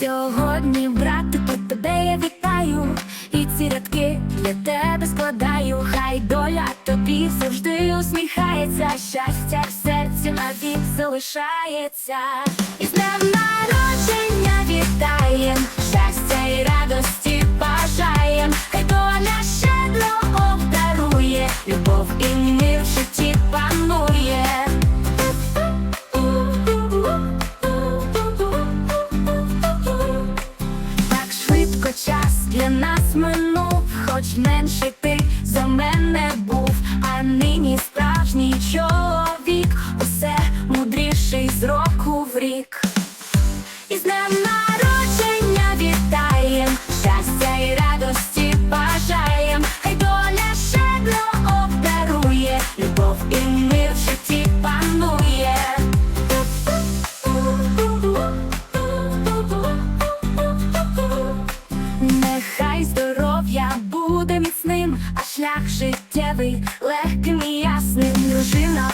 Сьогодні, брати, тут тебе я вітаю, і ці рядки для тебе складаю, хай доля тобі завжди усміхається, щастя в серці навік залишається, і з днем народження вітаєм, щастя і радості бажаєм, хай доля щедро обдарує. Любов і мир. Швидко час для нас минув, хоч менше ти за мене був, а нині справжній чоловік, усе мудріший з року в рік. Шлях життєвий легким і ясним. Дружина